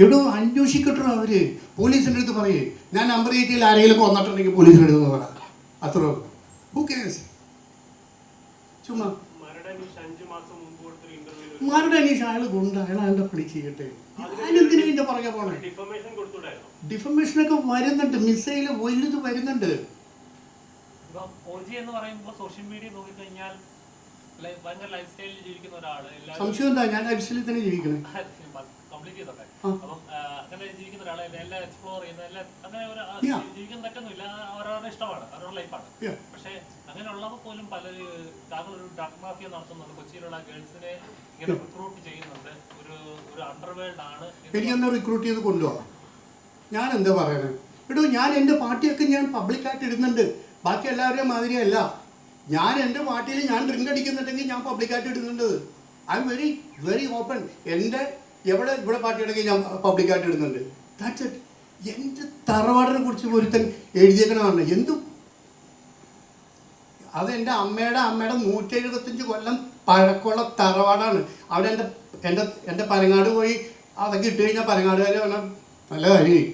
എവിടോ അന്വേഷിക്കട്ടോ അവർ. പോലീസിന്റെ അടുത്ത് പറയേ. ഞാൻ എയ്റ്റിൽ ആരെങ്കിലും കൊന്നിട്ടുണ്ടെങ്കിൽ പോലീസിന്റെ അടുത്ത് പറ. അത്ര ഹു ചുമ്മാ. അനീഷ് അയാൾ അയാൾ അയാളുടെ പണി ചെയ്യട്ടെ. പോണേ? വരുന്നുണ്ട്. മിസൈൽ വലുത് വരുന്നുണ്ട്. സോഷ്യൽ മീഡിയ നോക്കിക്കഴിഞ്ഞാൽ സംശയം എന്താ? ഞാൻ ലൈഫ് സ്റ്റൈലിൽ തന്നെ ജീവിക്കണേ. എനിക്കൊന്ന് ചെയ്തോട്ടെ. ആ. അങ്ങനെ ജീവിക്കുന്ന ഒരാളെ എല്ലാം എക്സ്പ്ലോർ ചെയ്യുന്ന എല്ലാം അങ്ങനെ ഒരു ആ, Yeah. അവരവരുടെ ഇഷ്ടമാണ്. അവരുടെ ലൈഫാണ് പക്ഷേ പോലും പല താങ്കൾ ഒരു ഡ്രഗ് മാഫിയ നടത്തുന്നുണ്ട്. കൊച്ചിയിലുള്ള ഗേൾസിനെ ഇങ്ങനെ റിക്രൂട്ട് ചെയ്യുന്നുണ്ട്. ഒരു ഒരു അണ്ടർവേൾഡ് ആണ് എനിക്കെന്നാ റിക്രൂട്ട് ചെയ്ത് കൊണ്ടുപോകാം ഞാൻ എന്താ പറയണേ? എടോ ഞാൻ എന്റെ പാർട്ടിയൊക്കെ ഞാൻ പബ്ലിക്കായിട്ട് ഇടുന്നുണ്ട്. ബാക്കി എല്ലാവരുടെയും മാതിരിയല്ല. ഞാൻ എന്റെ പാർട്ടിയിൽ ഞാൻ ഡ്രിങ്ക് അടിക്കുന്നുണ്ടെങ്കിൽ ഞാൻ പബ്ലിക്കായിട്ട് ഇടുന്നുണ്ട് I am very very open എന്റെ എവിടെ ഇവിടെ പാർട്ടി ഉണ്ടെങ്കിൽ ഞാൻ പബ്ലിക്കായിട്ട് ഇടുന്നുണ്ട് ദാറ്റ്സ് ഇറ്റ് എന്റെ തറവാടിനെ കുറിച്ച് ഒരുത്തൻ എഴുതിയേക്കണമെന്ന് എന്തും. അത് എന്റെ അമ്മയുടെ അമ്മയുടെ നൂറ്റി എഴുപത്തഞ്ച് കൊല്ലം പഴക്കമുള്ള തറവാടാണ്. അവിടെ എന്റെ എന്റെ എന്റെ പനങ്ങാട് പോയി അതൊക്കെ ഇട്ട് കഴിഞ്ഞാൽ പനങ്ങാടുകാർ പറഞ്ഞാൽ നല്ല കാര്യം